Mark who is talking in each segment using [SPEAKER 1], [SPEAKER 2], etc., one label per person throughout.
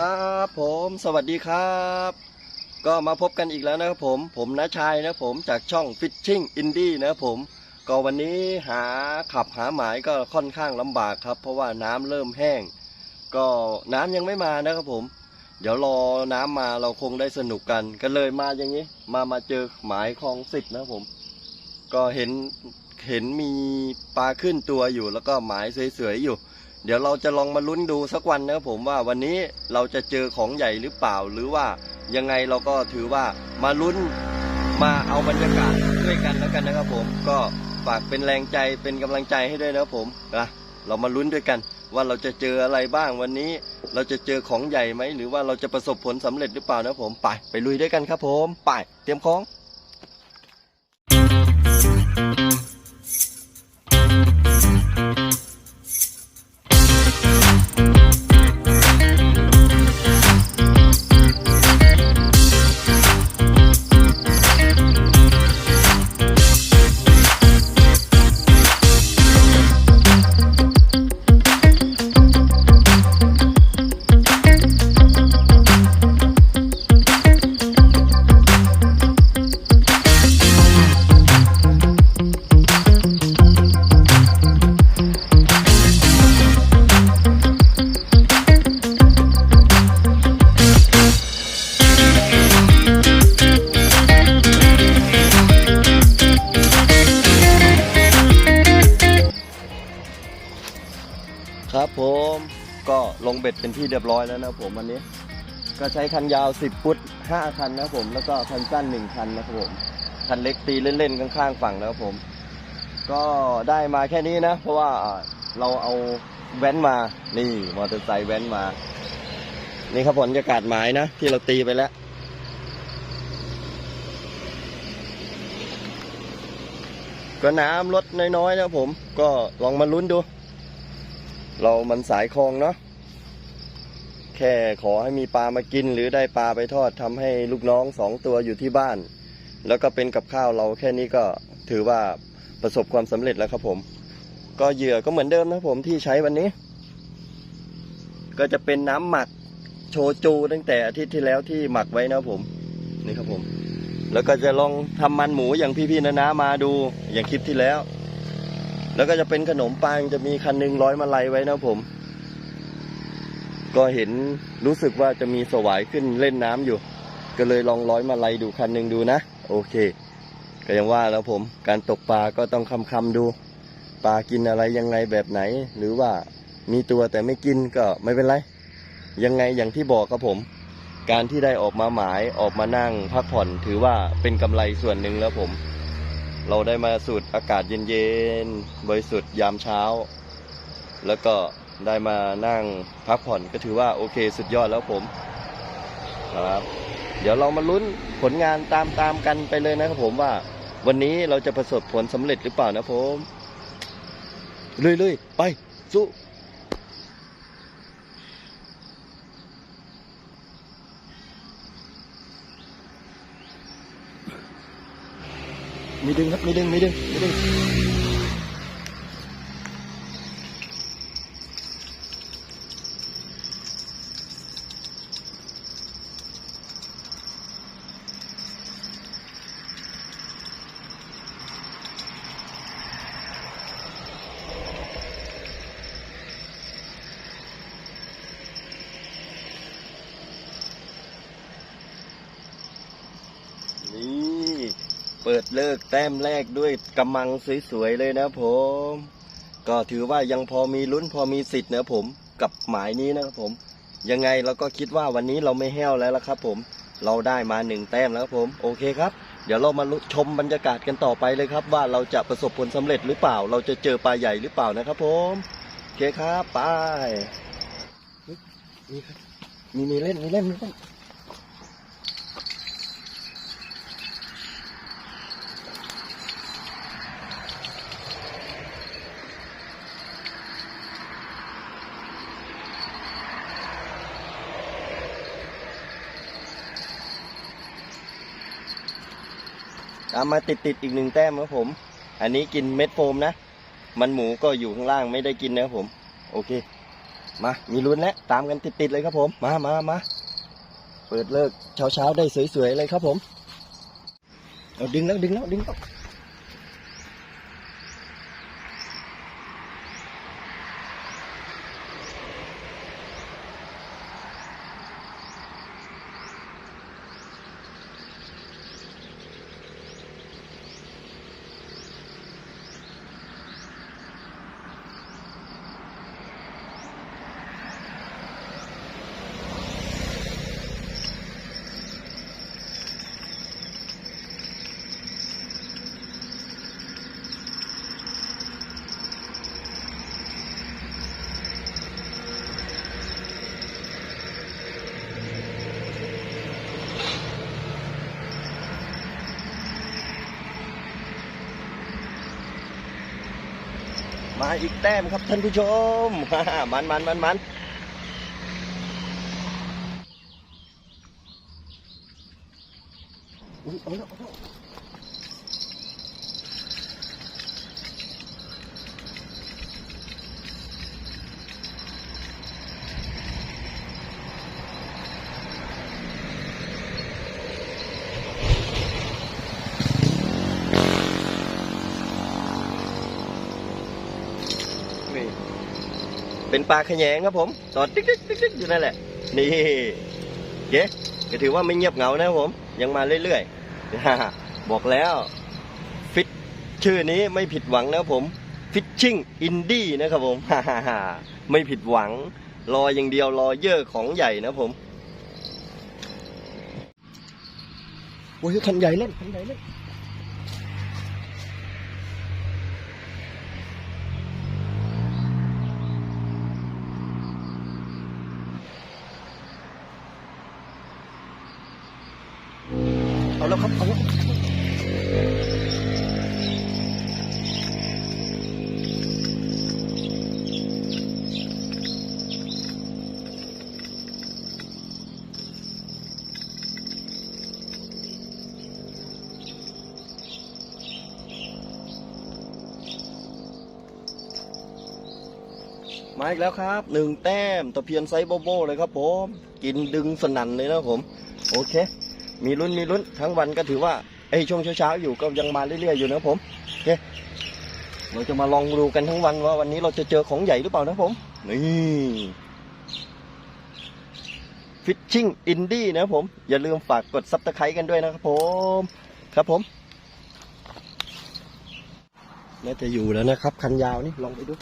[SPEAKER 1] ครับผมสวัสดีครับ ก็มาพบกันอีกแล้วนะครับผมผมน้าชายนะผมจากช่อง Fishing Indie นะผม ก็วันนี้หาขับหาหมายก็ค่อนข้างลำบากครับ เพราะว่าน้ำเริ่มแห้ง ก็น้ำยังไม่มานะครับผม เดี๋ยวรอน้ำมาเราคงได้สนุกกันก็เลยมาอย่างนี้ มามาเจอหมายคลองสิบนะผม ก็เห็นเห็นมีปลาขึ้นตัวอยู่แล้วก็หมายสวยๆอยู่ เดี๋ยวเราจะลองมาลุ้นดูสักวันนะครับผมว่าวันนี้เราจะเจอของใหญ่หรือเปล่า หรือว่ายังไงเราก็ถือว่ามาลุ้นมาเอาบรรยากาศด้วยกันแล้วกันนะครับผมก็ฝากเป็นแรงใจเป็นกำลังใจให้ด้วยนะครับผมนะเรามาลุ้นด้วยกัน ว่าเราจะเจออะไรบ้างวันนี้ เราจะเจอของใหญ่ไหมหรือว่าเราจะประสบผลสำเร็จหรือเปล่านะผมไปไปลุยด้วยกันครับผมไปเตรียมของ ครับผมก็ลงเบ็ดเป็นที่เรียบร้อยแล้วนะผมวันนี้ ก็ใช้คันยาว 10 ฟุต 5 คันนะผมแล้วก็คันสั้น 1 คันนะครับผมคันเล็กตีเล่นๆข้างๆฝั่งนะครับผม ก็ได้มาแค่นี้นะ เพราะว่าเราเอาแว้นมานี่มอเตอร์ไซค์แว้นมา นี่ครับผลบรรยากาศหมายนะ ที่เราตีไปแล้วก็น้ำลดน้อยๆนะผม ก็ลองมาลุ้นดู เรามันสายคลองเนาะแค่ขอให้มีปลามากิน หรือได้ปลาไปทอดทำให้ลูกน้องสองตัวอยู่ที่บ้าน แล้วก็เป็นกับข้าวเราแค่นี้ก็ถือว่าประสบความสำเร็จแล้วครับผม ก็เหยื่อก็เหมือนเดิมนะครับผมที่ใช้วันนี้ ก็จะเป็นน้ำหมักโชจูตั้งแต่อาทิตย์ที่แล้วที่หมักไว้นะครับผม นี่ครับผม แล้วก็จะลองทำมันหมูอย่างพี่ๆนะนะมาดูอย่างคลิปที่แล้ว แล้วก็จะเป็นขนมปังจะมีคันหนึงร้อยมาลัยไว้นะผม ก็เห็นรู้สึกว่าจะมีสวายขึ้นเล่นน้ำอยู่ ก็เลยลองร้อยมาลัยดูคันหนึ่งดูนะ โอเค ก็ยังว่าแล้วผม การตกปลาก็ต้องคำคำดูปลากินอะไรยังไงแบบไหน หรือว่ามีตัวแต่ไม่กินก็ไม่เป็นไร ยังไงอย่างที่บอกครับผม การที่ได้ออกมาหมายออกมานั่งพักผ่อนถือว่าเป็นกำไรส่วนหนึ่งแล้วผม เราได้มาสูดอากาศเย็นๆบริสุทธิ์ยามเช้า แล้วก็ได้มานั่งพักผ่อนก็ถือว่าโอเคสุดยอดแล้วผมครับเดี๋ยวเรามาลุ้นผลงานตามๆกันไปเลยนะครับผมว่าวันนี้เราจะประสบผลสำเร็จหรือเปล่านะผมลุยๆไปสู้ มีดึงครับ มีดึง มีดึง มีดึง นี่เปิดเลิกแต้มแรกด้วยกำมังสวยๆเลยนะผม ก็ถือว่ายังพอมีลุ้นพอมีสิทธิ์นะผมกับหมายนี้นะครับผม ยังไงเราก็คิดว่าวันนี้เราไม่แห้วแล้วละครับ ผม เราได้มาหนึ่งแต้มแล้วครับผมโอเคครับ เดี๋ยวเรามาชมบรรยากาศกันต่อไปเลยครับ ว่าเราจะประสบผลสำเร็จหรือเปล่า เราจะเจอปลาใหญ่หรือเปล่านะครับ ผมโอเคครับไปมีครับมีมีเล่นมีเล่นมีเล่นามาติดติดๆอีกหนึ่งแต้มครับผม อันนี้กินเม็ดโฟมนะ มันหมูก็อยู่ข้างล่างไม่ได้กินนะครับผม โอเค มา มีลุ้นแล้ว ตามกันติดๆเลยครับผม มามามาเปิดเลิกเช้าเช้าๆได้สวยๆเลยครับผม เอาดึงแล้วดึงแล้วดึงแล้ว มาอีกแต้มครับท่านผู้ชม มันมันมันมันอุ้ยเอาแล้วเอาแล้วนี่ เป็นปลาขยงครับผมตอดติ๊กติ๊กติ๊กติ๊กอยู่นั่นแหละ นี่เย้ก็ถือว่าไม่เงียบเหงานะครับผม ยังมาเรื่อยๆบอกแล้ว ฟิตชื่อนี้ไม่ผิดหวังนะครับผมฟิชชิ่งอินดี้นะครับผมไม่ผิดหวัง รออย่างเดียวรอเยอะของใหญ่นะผมโอ้ยคันใหญ่เล่นคันใหญ่เล่น แล้วครับเอาแล้วมาอีกแล้วครับหนึ่งแต้มตะเพียนไซส์โบโบเลยครับผม กินดึงสนั่นเลยนะครับผม โอเค มีลุ้นมีลุ้นทั้งวันก็ถือว่าไอ้ช่วงเช้าๆอยู่ก็ยังมาเรื่อยๆอยู่นะผมโอเคเราจะมาลองดูกันทั้งวันว่าวันนี้เราจะเจอของใหญ่หรือเปล่านะผมนี่ฟิชชิ่งอินดี้นะผมอย่าลืมฝากกดซับสไครต์กันด้วยนะครับผมครับผมน่าจะอยู่แล้วนะครับ คันยาวนี่ลองไปดู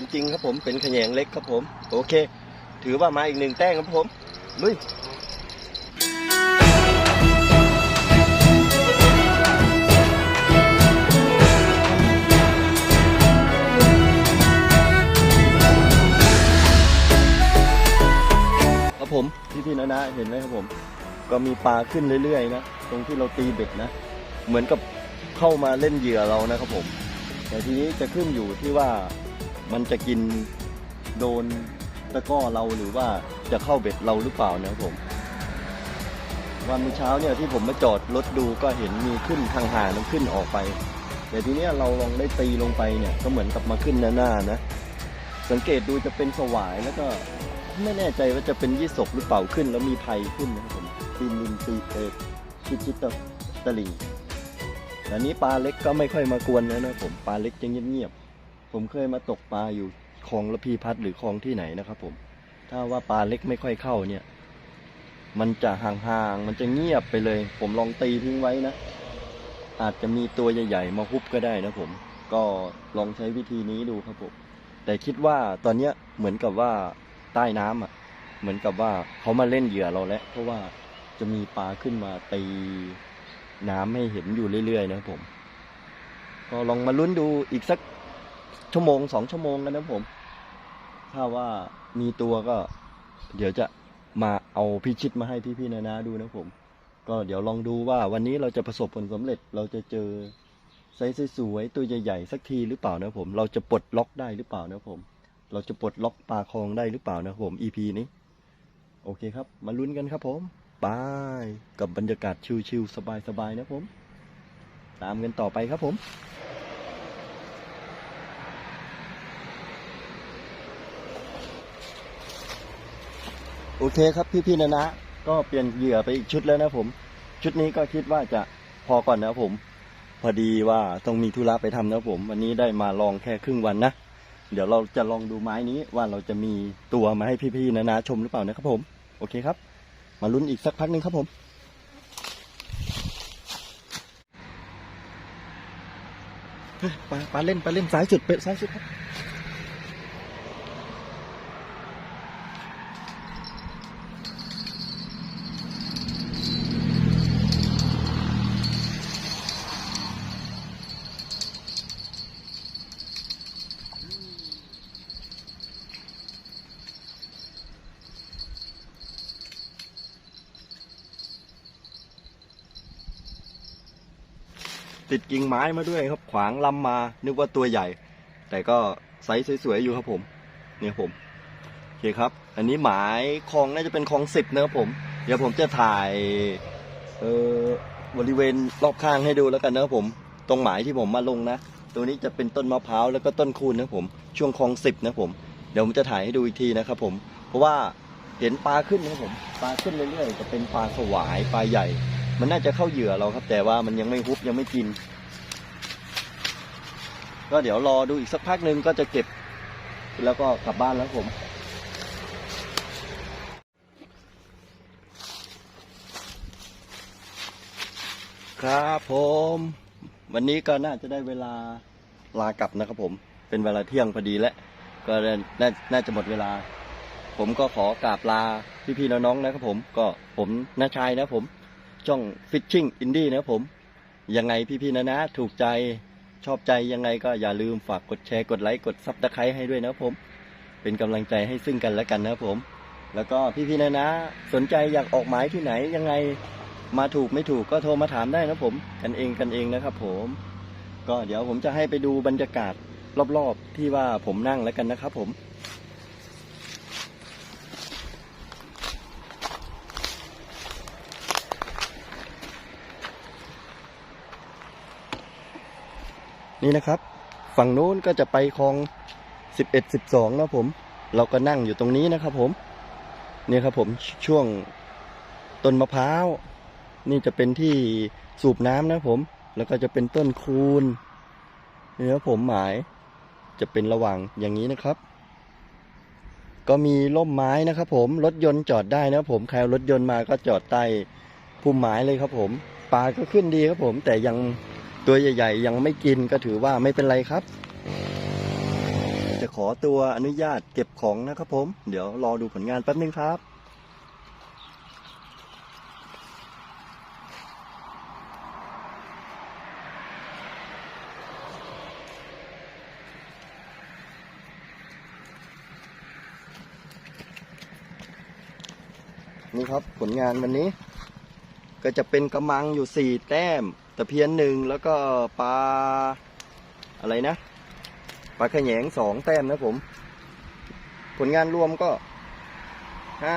[SPEAKER 1] จริงๆครับผมเป็นขยงเล็กครับผม โอเค ถือว่ามาอีกหนึ่งแต้มครับผมลุยครับผมพี่ๆนะนะเห็นไหมครับผม ก็มีปลาขึ้นเรื่อยๆนะตรงที่เราตีเบ็ดนะ เหมือนกับเข้ามาเล่นเหยื่อเรานะครับผม แต่ทีนี้จะขึ้นอยู่ที่ว่า มันจะกินโดนตะก้อเราหรือว่าจะเข้าเบ็ดเราหรือเปล่านะครับผม วันเช้าเนี่ยที่ผมมาจอดรถดูก็เห็นมีขึ้นทางห่างมันขึ้นออกไปแต่ทีเนี้ยเราลองได้ตีลงไปเนี่ยก็เหมือนกับมาขึ้นหน้าๆนะ สังเกตดูจะเป็นสวายแล้วก็ไม่แน่ใจว่าจะเป็นยี่สกหรือเปล่าขึ้น แล้วมีภัยขึ้นนะครับผมตีนลินตีเออชิดชิดตะตะลิงอันนี้ปลาเล็กก็ไม่ค่อยมากวนแล้วนะผมปลาเล็กจะเงียบๆ ผมเคยมาตกปลาอยู่คลองระพีพัฒน์หรือคลองที่ไหนนะครับ ผม ถ้าว่าปลาเล็กไม่ค่อยเข้าเนี่ย มันจะห่างๆมันจะเงียบไปเลย ผมลองตีทิ้งไว้นะอาจจะมีตัวใหญ่ๆมาฮุบก็ได้นะผม ก็ลองใช้วิธีนี้ดูครับผมแต่คิดว่าตอนเนี้ยเหมือนกับว่าใต้น้ำอะ เหมือนกับว่าเขามาเล่นเหยื่อเราแล้วเพราะว่าจะมีปลาขึ้นมาตีน้ำให้เห็นอยู่เรื่อยๆ นะครับผม ก็ลองมาลุ้นดูอีกสัก ชั่วโมงสองชั่วโมงกันนะผม ถ้าว่ามีตัวก็ เดี๋ยวจะมาเอาพิชิตมาให้พี่ๆนานาดูนะผม ก็เดี๋ยวลองดูว่าวันนี้เราจะประสบผลสำเร็จเราจะเจอไซส์สวยๆตัวใหญ่ๆสักทีหรือเปล่านะผม เราจะปลดล็อกได้หรือเปล่านะผม เราจะปลดล็อกปลาคลองได้หรือเปล่านะผม EP นี้ โอเคครับ มาลุ้นกันครับผมบายกับบรรยากาศชิลๆสบายๆนะผม ตามกันต่อไปครับผม โอเคครับพี่ๆนะนะก็เปลี่ยนเหยื่อไปอีกชุดแล้วนะผม ชุดนี้ก็คิดว่าจะพอก่อนนะผม พอดีว่าต้องมีธุระไปทำนะผม วันนี้ได้มาลองแค่ครึ่งวันนะ เดี๋ยวเราจะลองดูไม้นี้ว่าเราจะมีตัวมาให้พี่ๆนะนะชมหรือเปล่านะครับผม โอเคครับ มาลุ้นอีกสักพักหนึ่งครับผมเฮ้ยปลาปลาเล่นปลาเล่นซ้ายสุดเป็ดซ้ายสุดครับ ติดกิ่งไม้มาด้วยครับขวางลำมา นึกว่าตัวใหญ่ แต่ก็ไซส์สวยๆอยู่ครับผม เนี่ยผมโอเคครับ อันนี้หมายคลองน่าจะเป็นคลองสิบนะครับผม เดี๋ยวผมจะถ่ายเออบริเวณรอบข้างให้ดูแล้วกันนะครับผม ตรงหมายที่ผมมาลงนะ ตัวนี้จะเป็นต้นมะพร้าวแล้วก็ต้นคูนนะผม ช่วงคลองสิบนะผม เดี๋ยวผมจะถ่ายให้ดูอีกทีนะครับผม เพราะว่าเห็นปลาขึ้นนะผม ปลาขึ้นเรื่อยๆ จะเป็นปลาสวายปลาใหญ่ มันน่าจะเข้าเหยื่อเราครับ แต่ว่ามันยังไม่ฮุบยังไม่กิน ก็เดี๋ยวรอดูอีกสักพักหนึ่งก็จะเก็บ แล้วก็กลับบ้านแล้วผมครับผม วันนี้ก็น่าจะได้เวลาลากลับนะครับผม เป็นเวลาเที่ยงพอดีแล้วก็น่าน่าจะหมดเวลา ผมก็ขอกราบลาพี่ๆน้องๆนะครับผม ก็ผมน้าชายนะผม ช่อง Fishing Indie นะครับผม ยังไงพี่ๆนะนะ ถูกใจชอบใจยังไงก็อย่าลืมฝากกดแชร์กดไลค์กดซับสไครต์ให้ด้วยนะครับผม เป็นกำลังใจให้ซึ่งกันและกันนะครับผม แล้วก็พี่ๆนะนะ สนใจอยากออกหมายที่ไหนยังไงมาถูกไม่ถูกก็โทรมาถามได้นะผม กันเองกันเองนะครับผม ก็เดี๋ยวผมจะให้ไปดูบรรยากาศรอบๆ ที่ว่าผมนั่งแล้วกันนะครับผม นี่นะครับ ฝั่งโน้นก็จะไปคลองสิบเอ็ดสิบสองนะผม เราก็นั่งอยู่ตรงนี้นะครับผม เนี่ยครับผมช่วงต้นมะพร้าว นี่จะเป็นที่สูบน้ำนะผม แล้วก็จะเป็นต้นคูนนี่ครับผมหมายจะเป็นระหว่างอย่างนี้นะครับ ก็มีร่มไม้นะครับผม รถยนต์จอดได้นะครับผม ใครรถยนต์มาก็จอดใต้พุ่มไม้เลยครับผม ปลาก็ขึ้นดีครับผม แต่ยัง ตัวใหญ่ ๆ ยังไม่กินก็ถือว่าไม่เป็นไรครับ จะขอตัวอนุญาตเก็บของนะครับผม เดี๋ยวรอดูผลงานแป๊บนึงครับนี่ครับผลงานวันนี้ ก็จะเป็นกระมังอยู่สี่แต้มตะเพียนหนึ่งแล้วก็ปลาอะไรนะปลาขยงสองแต้มนะผม ผลงานรวมก็ห้า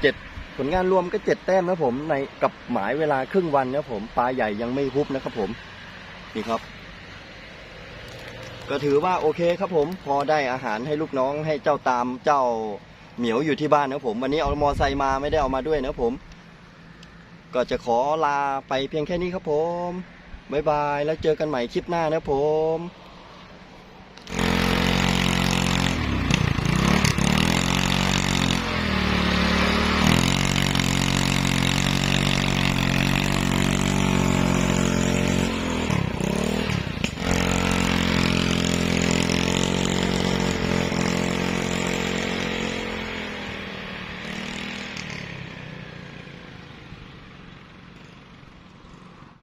[SPEAKER 1] เจ็ดผลงานรวมก็เจ็ดแต้มนะผมในกับหมายเวลาครึ่งวันนะผมปลาใหญ่ยังไม่ฮุบนะครับผมนี่ครับ ก็ถือว่าโอเคครับผม พอได้อาหารให้ลูกน้องให้เจ้าตามเจ้าเหมียวอยู่ที่บ้านนะผม วันนี้เอามอไซค์มาไม่ได้เอามาด้วยนะผม ก็จะขอลาไปเพียงแค่นี้ครับผม บ๊ายบาย แล้วเจอกันใหม่คลิปหน้านะผม